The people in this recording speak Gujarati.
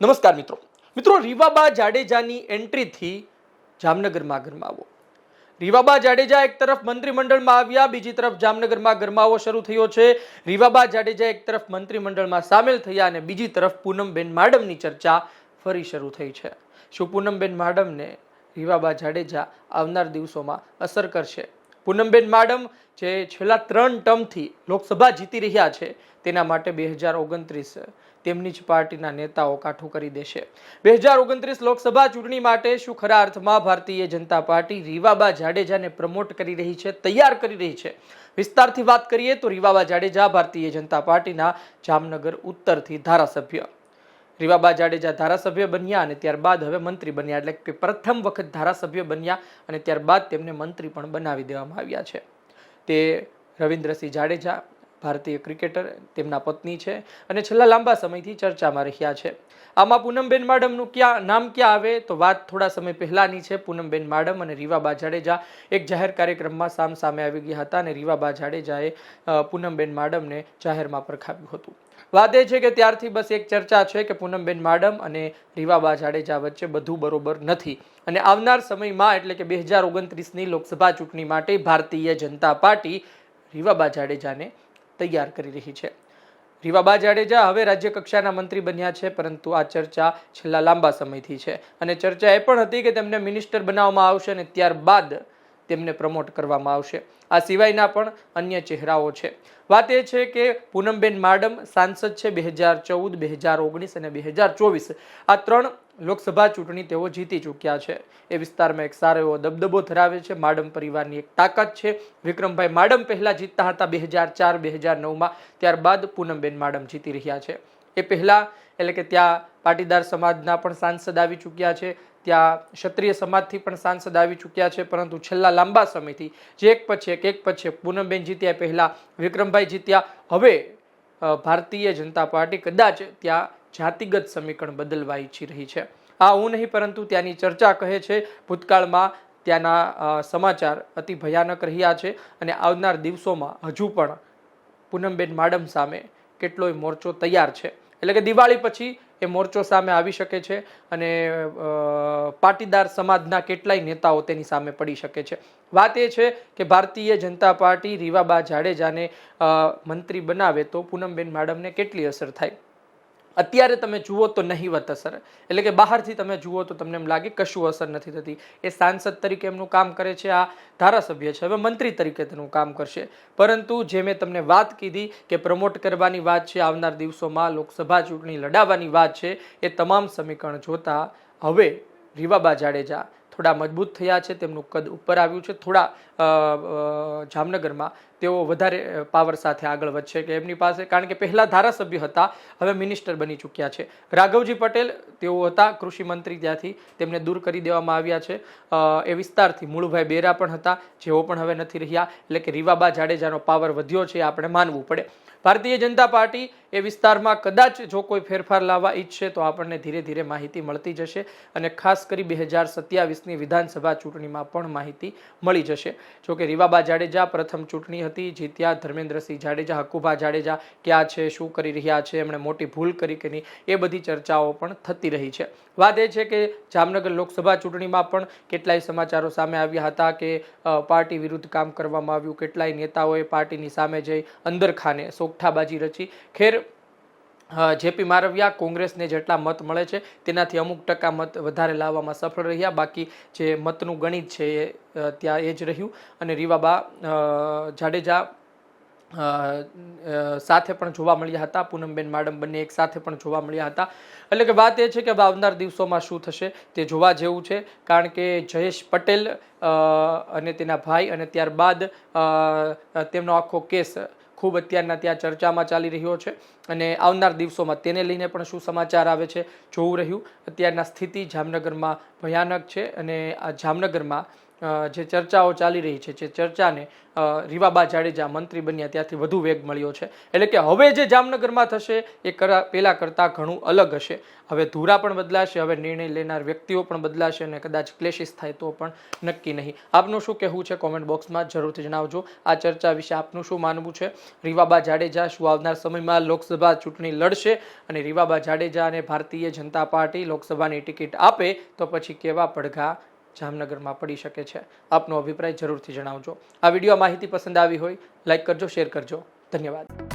નમસ્કાર મિત્રો. મિત્રો, રીવાબા જાડેજાની એન્ટ્રીથી જામનગરમાં ગરમાવો રીવાબા જાડેજા એક તરફ મંત્રીમંડળમાં આવ્યા, બીજી તરફ જામનગરમાં ગરમાવો શરૂ થયો છે. રીવાબા જાડેજા એક તરફ મંત્રીમંડળમાં સામેલ થયા અને બીજી તરફ પૂનમબેન માડમની ચર્ચા ફરી શરૂ થઈ છે. શું પૂનમબેન માડમને રીવાબા જાડેજા આવનાર દિવસોમાં અસર કરશે? પૂનમબેન માડમ, જે છેલ્લા ત્રણ ટર્મથી લોકસભા જીતી રહ્યા છે, તેના માટે બે હજાર ઓગણત્રીસ તેમની જ પાર્ટીના નેતાઓ કાઠું કરી દેશે. બે હજાર ઓગણત્રીસ લોકસભા ચૂંટણી માટે શું ખરા અર્થમાં ભારતીય જનતા પાર્ટી રીવાબા જાડેજાને પ્રમોટ કરી રહી છે, તૈયાર કરી રહી છે? વિસ્તારથી વાત કરીએ તો રીવાબા જાડેજા ભારતીય જનતા પાર્ટીના જામનગર ઉત્તરથી ધારાસભ્ય. રીવાબા જાડેજા ધારાસભ્ય બન્યા અને ત્યારબાદ હવે મંત્રી બન્યા. એટલે કે પ્રથમ વખત ધારાસભ્ય બન્યા અને ત્યારબાદ તેમને મંત્રી પણ બનાવી દેવામાં આવ્યા છે. તે રવિન્દ્રસિંહ જાડેજા, ભારતીય ક્રિકેટર, તેમના પત્ની છે અને છેલ્લા લાંબા સમયથી ચર્ચામાં રહ્યા છે. આમાં પૂનમબેન માડમનું ક્યાં, નામ ક્યાં આવે તો વાત થોડા સમય પહેલાંની છે. પૂનમબેન માડમ અને રીવાબા જાડેજા એક જાહેર કાર્યક્રમમાં સામ સામે આવી ગયા હતા અને રીવાબા જાડેજાએ પૂનમબેન માડમને જાહેરમાં પરખાવ્યું હતું. એ છે કે ત્યારથી બસ એક ચર્ચા છે કે પૂનમબેન માડમ અને રીવાબા જાડેજા વચ્ચે બધું બરોબર નથી. અને આવનાર સમયમાં એટલે કે બે હજાર ઓગણત્રીસની લોકસભા ચૂંટણી માટે ભારતીય જનતા પાર્ટી રીવાબા જાડેજાને તૈયાર કરી રહી છે. રીવાબા જાડેજા હવે રાજ્ય કક્ષાના મંત્રી બન્યા છે, પરંતુ આ ચર્ચા છેલ્લા લાંબા સમયથી છે. અને ચર્ચા એ પણ હતી કે તેમને મિનિસ્ટર બનાવવામાં આવશે અને ત્યારબાદ તેમને પ્રમોટ કરવામાં આવશે. આ સિવાયના પણ અન્ય ચહેરાઓ છે. વાત એ છે કે પૂનમબેન માડમ સાંસદ છે બે હજાર ચૌદ, બે હજાર ઓગણીસ અને બે હજાર ચોવીસ. આ ત્રણ લોકસભા ચૂંટણી તેઓ જીતી ચૂક્યા છે. એ વિસ્તારમાં એક સારો એવો દબદબો ધરાવે છે. માડમ પરિવારની એક તાકાત છે. વિક્રમભાઈ માડમ પહેલા જીતતા હતા બે હજાર ચાર, બે હજાર નવમાં. ત્યારબાદ પૂનમબેન માડમ જીતી રહ્યા છે. એ પહેલાં એટલે કે ત્યાં પાટીદાર સમાજના પણ સાંસદ આવી ચૂક્યા છે. ત્યાં ક્ષત્રિય સમાજથી પણ સાંસદ આવી ચૂક્યા છે, પરંતુ છેલ્લા લાંબા સમયથી જે એક પછી એક એક પછી પૂનમબેન જીત્યા પહેલાં, વિક્રમભાઈ જીત્યા, હવે ભારતીય જનતા પાર્ટી કદાચ ત્યાં જાતિગત સમીકરણ બદલવા ઈચ્છી રહી છે. આ હું નહીં, પરંતુ ત્યાંની ચર્ચા કહે છે, ભૂતકાળમાં ત્યાંના સમાચાર અતિ ભયાનક રહ્યા છે અને આવનાર દિવસોમાં હજુ પણ પૂનમબેન માડમ સામે કેટલોય મોરચો તૈયાર છે. એટલે કે દિવાળી પછી એ મોરચો સામે આવી શકે છે અને પાટીદાર સમાજના કેટલાય નેતાઓ તેની સામે પડી શકે છે. વાત એ છે કે ભારતીય જનતા પાર્ટી રીવાબા જાડેજાને મંત્રી બનાવે તો પૂનમબેન માડમને કેટલી અસર થાય? અત્યારે તમે જુઓ તો નહીવત અસર. એટલે કે બહારથી તમે જુઓ તો તમને એમ લાગે કશું અસર નથી થતી. એ સાંસદ તરીકે એમનું કામ કરે છે, આ ધારાસભ્ય છે. હવે મંત્રી તરીકે તેનું કામ કરશે. પરંતુ જે મેં તમને વાત કીધી કે પ્રમોટ કરવાની વાત છે, આવનાર દિવસોમાં લોકસભા ચૂંટણી લડાવવાની વાત છે, એ તમામ સમીકરણ જોતા હવે રીવાબા જાડેજા થોડા મજબૂત થયા છે, તેમનું કદ ઉપર આવ્યું છે. થોડા જામનગરમાં તેઓ વધારે પાવર સાથે આગળ વધશે કે એમની પાસે, કારણ કે પહેલા ધારાસભ્ય હતા, હવે મિનિસ્ટર બની ચૂક્યા છે. રાઘવજી પટેલ, તેઓ હતા કૃષિ મંત્રી ત્યાંથી, તેમને દૂર કરી દેવામાં આવ્યા છે. એ વિસ્તારથી મૂળભાઈ બેરા પણ હતા, જેઓ પણ હવે નથી રહ્યા, એટલે કે રીવાબા જાડેજાનો પાવર વધ્યો છે આપણે માનવું પડે. ભારતીય જનતા પાર્ટી એ વિસ્તારમાં કદાચ જો કોઈ ફેરફાર લાવવા ઈચ્છે તો આપણને ધીરે ધીરે માહિતી મળતી જશે અને ખાસ કરી બે હજાર સત્યાવીસની વિધાનસભા ચૂંટણીમાં પણ માહિતી મળી જશે. જો કે રીવાબા જાડેજા પ્રથમ ચૂંટણી હતી, જીત્યા ધર્મેન્દ્રસિંહ જાડેજા, હકુભા જાડેજા ક્યાં છે, શું કરી રહ્યા છે, એમણે મોટી ભૂલ કરી કે નહીં, એ બધી ચર્ચાઓ પણ થતી રહી છે. વાત એ છે કે જામનગર લોકસભા ચૂંટણીમાં પણ કેટલાય સમાચારો સામે આવ્યા હતા કે પાર્ટી વિરુદ્ધ કામ કરવામાં આવ્યું, કેટલાય નેતાઓએ પાર્ટીની સામે જઈ અંદરખાને સોગઠાબાજી રચી. ખેર જેપી મારવિયા કોંગ્રેસને જેટલા મત મળે છે, તેનાથી અમુક ટકા મત વધારે લાવવામાં સફળ રહ્યા. બાકી જે મતનું ગણિત છે એ ત્યાં એ જ રહ્યું. અને રીવાબા જાડેજા સાથે પણ જોવા મળ્યા હતા. પૂનમબેન માડમ બંને એક સાથે પણ જોવા મળ્યા હતા. એટલે કે વાત એ છે કે આવનાર દિવસોમાં શું થશે તે જોવા જેવું છે. કારણ કે જયેશ પટેલ અને તેના ભાઈ અને ત્યારબાદ તેમનો આખો કેસ ખૂબ અત્યારના ત્યાં ચર્ચામાં ચાલી રહ્યો છે અને આવનાર દિવસોમાં તેને લઈને પણ શું સમાચાર આવે છે જોવું રહ્યું. અત્યારના સ્થિતિ જામનગરમાં ભયાનક છે અને આ જામનગરમાં જે ચર્ચાઓ ચાલી રહી છે, જે ચર્ચાને રીવાબા જાડેજા મંત્રી બન્યા ત્યાંથી વધુ વેગ મળ્યો છે. એટલે કે હવે જે જામનગરમાં થશે, એ કરા પહેલાં કરતાં ઘણું અલગ હશે. હવે ધુરા પણ બદલાશે, હવે નિર્ણય લેનાર વ્યક્તિઓ પણ બદલાશે અને કદાચ ક્લેશિસ થાય તો પણ નક્કી નહીં. આપનું શું કહેવું છે? કોમેન્ટ બોક્સમાં જરૂરથી જણાવજો. આ ચર્ચા વિશે આપનું શું માનવું છે? રીવાબા જાડેજા શું આવનાર સમયમાં લોકસભા ચૂંટણી લડશે? અને રીવાબા જાડેજા અને ભારતીય જનતા પાર્ટી લોકસભાની ટિકિટ આપે તો પછી કેવા પડઘા જામનગરમાં પડી શકે છે. આપનો અભિપ્રાય જરૂરથી જણાવજો. આ વીડિયો માહિતી પસંદ આવી હોય, લાઈક કરજો, શેર કરજો. ધન્યવાદ.